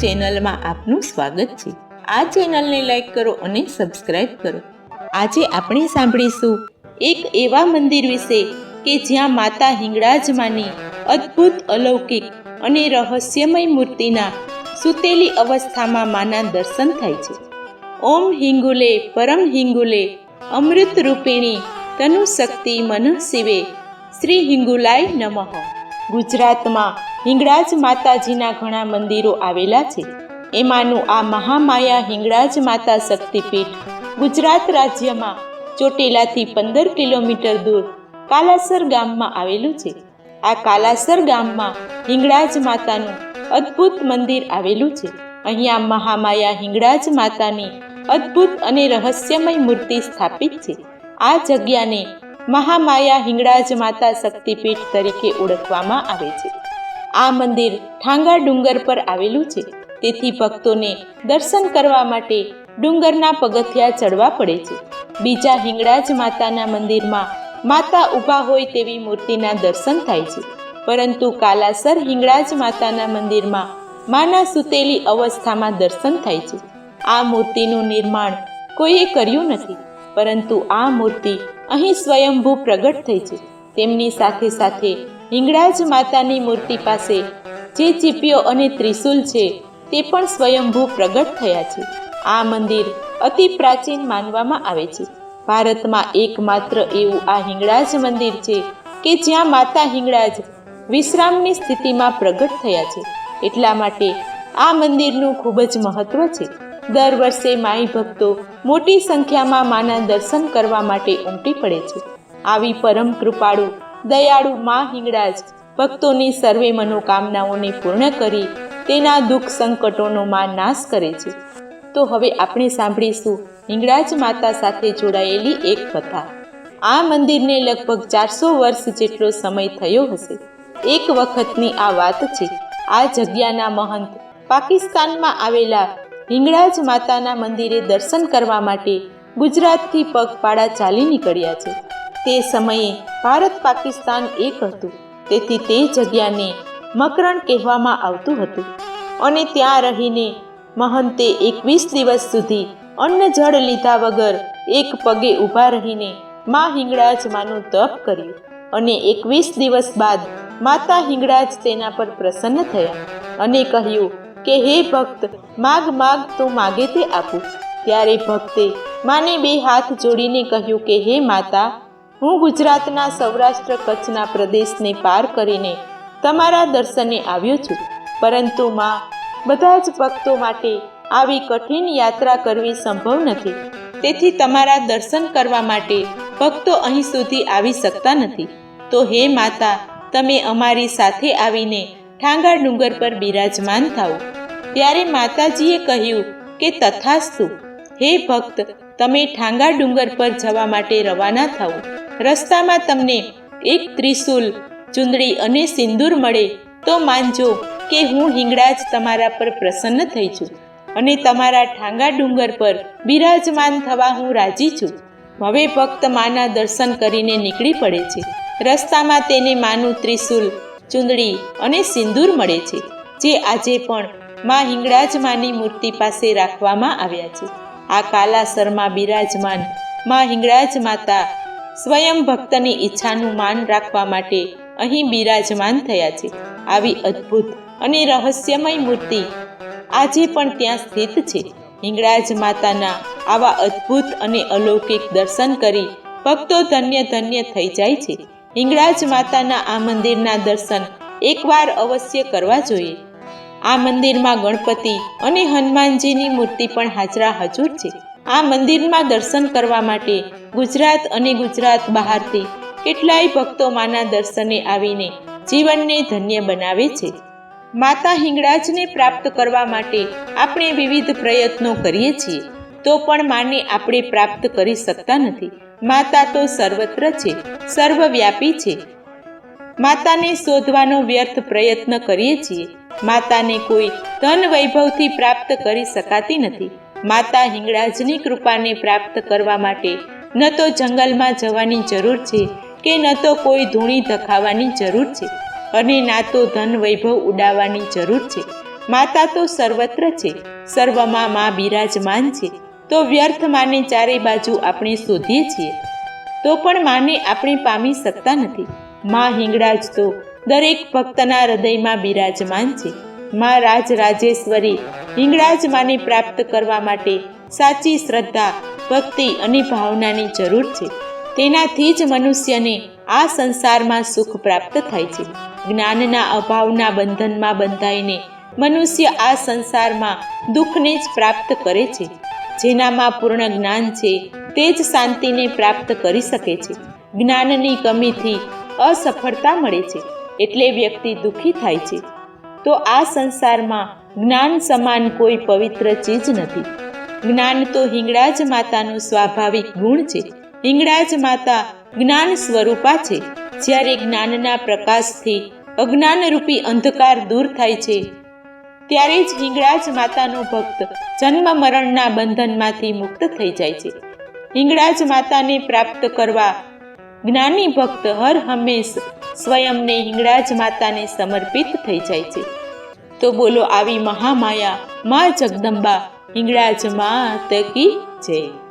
ચેનલમાં આપનું સ્વાગત છે. આ ચેનલને લાઈક કરો અને સબસ્ક્રાઇબ કરો. આજે આપણે સાંભળીશું એક એવા મંદિર વિશે કે જ્યાં માતા હિંગળાજમાની અદ્ભુત અલૌકિક અને રહસ્યમય મૂર્તિના સૂતેલી અવસ્થામાં માના દર્શન થાય છે. ઓમ હિંગુલે પરમ હિંગુલે અમૃત રૂપિણી તનુ શક્તિ મન શિવે શ્રી હિંગુલાય નમઃ. ગુજરાતમાં હિંગળાજ માતાજીના ઘણા મંદિરો આવેલા છે. એમાંનું આ મહામાયા હિંગળાજ માતા શક્તિપીઠ ગુજરાત રાજ્યમાં ચોટીલાથી પંદર કિલોમીટર દૂર કાલાસર ગામમાં આવેલું છે. આ કાલાસર ગામમાં હિંગળાજ માતાનું અદ્ભુત મંદિર આવેલું છે. અહીંયા મહામાયા હિંગળાજ માતાની અદ્ભુત અને રહસ્યમય મૂર્તિ સ્થાપિત છે. આ જગ્યાને મહામાયા હિંગળાજ માતા શક્તિપીઠ તરીકે ઓળખવામાં આવે છે. આ મંદિર ઠાંગા ડુંગર પર આવેલું છે. તેથી ભક્તોને દર્શન કરવા માટે ડુંગરના પગથિયા ચડવા પડે છે. બીજા હિંગળાજ માતાના મંદિરમાં માતા ઊભા હોય તેવી મૂર્તિના દર્શન થાય છે. પરંતુ કાલાસર હિંગળાજ માતાના મંદિરમાં માના સૂતેલી અવસ્થામાં દર્શન થાય છે. આ મૂર્તિનું નિર્માણ કોઈએ કર્યું નથી. પરંતુ આ મૂર્તિ અહીં સ્વયંભૂ પ્રગટ થઈ છે. તેમની સાથે સાથે હિંગળાજ માતાની મૂર્તિ પાસે જે ચીપીઓ અને ત્રિશુલ છે તે પણ સ્વયંભૂ પ્રગટ થયા છે. આ મંદિર અતિ પ્રાચીન માનવામાં આવે છે. ભારતમાં એકમાત્ર એવું આ હિંગળાજ મંદિર છે કે જ્યાં માતા હિંગળાજ વિશ્રામની સ્થિતિમાં પ્રગટ થયા છે. એટલા માટે આ મંદિરનું ખૂબ જ મહત્વ છે. દર વર્ષે માઈ ભક્તો મોટી સંખ્યામાં માના દર્શન કરવા માટે ઉમટી પડે છે. આવી પરમ કૃપાળુ, દયાળુ મા હિંગળાજ ભક્તોની સર્વે મનોકામનાઓને પૂર્ણ કરી તેના દુઃખ સંકટોનો માં નાશ કરે છે. તો હવે આપણે સાંભળીશું હિંગળાજ માતા સાથે જોડાયેલી એક કથા. આ મંદિરને લગભગ ચારસો વર્ષ જેટલો સમય થયો હશે. એક વખતની આ વાત છે. આ જગ્યાના મહંત પાકિસ્તાનમાં આવેલા હિંગળાજ માતાના મંદિરે દર્શન કરવા માટે ગુજરાતથી પગપાળા ચાલી નીકળ્યા છે. તે સમયે ભારત પાકિસ્તાન એક હતું. તેથી તે જગ્યાને મકરણ કહેવામાં આવતું હતું. અને ત્યાં રહીને મહંતે એકવીસ દિવસ સુધી અન્ન જળ લીધા વગર એક પગે ઊભા રહીને મા હિંગળાજ માનું તપ કર્યું. અને એકવીસ દિવસ બાદ માતા હિંગળાજ તેના પર પ્રસન્ન થયા અને કહ્યું કે હે ભક્ત, માગ માગ તો માગે તે આપું. ત્યારે ભક્તે માને બે હાથ જોડીને કહ્યું કે, હે માતા, હું ગુજરાતના સૌરાષ્ટ્ર કચ્છના પ્રદેશને પાર કરીને તમારા દર્શને આવ્યો છું. પરંતુ માં, બધા જ ભક્તો માટે આવી કઠિન યાત્રા કરવી સંભવ નથી. તેથી તમારા દર્શન કરવા માટે ભક્તો અહીં સુધી આવી શકતા નથી. તો હે માતા, તમે અમારી સાથે આવીને ઠાંગા ડુંગર પર બિરાજમાન થાઓ. ત્યારે માતાજીએ કહ્યું કે તથાસ્તુ, હે ભક્ત, તમે ઠાંગા ડુંગર પર જવા માટે રવાના થાઓ. રસ્તામાં તમને એક ત્રિશુલ, ચુંદડી અને સિંદૂર મળે તો માનજો કે હું હિંગળાજ તમારા પર પ્રસન્ન થઈ છું અને તમારા ઠાંગા ડુંગર પર બિરાજમાન થવા હું રાજી છું. હવે ભક્ત માના દર્શન કરીને નીકળી પડે છે. રસ્તામાં તેને માનું ત્રિશુલ ચુંદડી અને સિંદૂર મળે છે, જે આજે પણ મા હિંગળાજમાની મૂર્તિ પાસે રાખવામાં આવ્યા છે. આ કાલાસરમાં બિરાજમાન મા હિંગળાજ માતા સ્વયં ભક્તની ઈચ્છાનું માન રાખવા માટે અહીં બિરાજમાન થયા છે. આવી અદ્ભુત અને રહસ્યમય મૂર્તિ આજે પણ ત્યાં સ્થિત છે. હિંગળાજ માતાના આવા અદ્ભુત અને અલૌકિક દર્શન કરી ભક્તો ધન્ય ધન્ય થઈ જાય છે. હિંગળાજ માતાના આ મંદિરના દર્શન એકવાર અવશ્ય કરવા જોઈએ. આ મંદિરમાં ગણપતિ અને હનુમાનજીની મૂર્તિ પણ હાજરા હજુર છે. આ મંદિરમાં દર્શન કરવા માટે ગુજરાત અને ગુજરાત બહારથી કેટલાય ભક્તો માના દર્શને આવીને જીવનને ધન્ય બનાવે છે. માતા હિંગળાજને પ્રાપ્ત કરવા માટે આપણે વિવિધ પ્રયત્નો કરીએ છીએ, તો પણ માને આપણે પ્રાપ્ત કરી શકતા નથી. માતા તો સર્વત્ર છે, સર્વવ્યાપી છે. માતાને શોધવાનો વ્યર્થ પ્રયત્ન કરીએ છીએ. માતાને કોઈ ધન વૈભવથી પ્રાપ્ત કરી શકાતી નથી. માતા હિંગળાજની કૃપાને પ્રાપ્ત કરવા માટે ન તો જંગલમાં જવાની જરૂર છે કે ન તો કોઈ ધૂણી ધખાવાની જરૂર છે અને ના તો ધન વૈભવ ઉડાવવાની જરૂર છે. માતા તો સર્વત્ર છે, સર્વમાં મા બિરાજમાન છે. તો વ્યર્થ માને ચારે બાજુ આપણે શોધીએ છીએ. તો પણ માને આપણે પામી શકતા નથી. માં જ તો દરેક ભક્તના હૃદયમાં બિરાજમાન છે. માં રાજેશ્વરી હિંગળાજ માને પ્રાપ્ત કરવા માટે સાચી શ્રદ્ધા, ભક્તિ અને ભાવનાની જરૂર છે. તેનાથી જ મનુષ્યને આ સંસારમાં સુખ પ્રાપ્ત થાય છે. જ્ઞાનના અભાવના બંધનમાં બંધાઈને મનુષ્ય આ સંસારમાં દુઃખને જ પ્રાપ્ત કરે છે. જેનામાં પૂર્ણ જ્ઞાન છે, તે જ શાંતિને પ્રાપ્ત કરી શકે છે. જ્ઞાનની કમીથી અસફળતા મળે છે, એટલે વ્યક્તિ દુઃખી થાય છે. તો આ સંસારમાં જ્ઞાન સમાન કોઈ પવિત્ર ચીજ નથી. જ્ઞાન તો હિંગળાજ માતાનું સ્વાભાવિક ગુણ છે. હિંગળાજ માતા જ્ઞાન સ્વરૂપા છે. જ્યારે જ્ઞાનના પ્રકાશથી અજ્ઞાનરૂપી અંધકાર દૂર થાય છે ત્યારે જ હિંગળાજ માતાનો ભક્ત જન્મ મરણના બંધનમાંથી મુક્ત થઈ જાય છે. હિંગળાજ માતાને પ્રાપ્ત કરવા જ્ઞાની ભક્ત હર હંમેશ સ્વયંને હિંગળાજ માતાને સમર્પિત થઈ જાય છે. તો બોલો, આવી મહામાયા, મા જગદંબા, હિંગળાજ માત કી જય.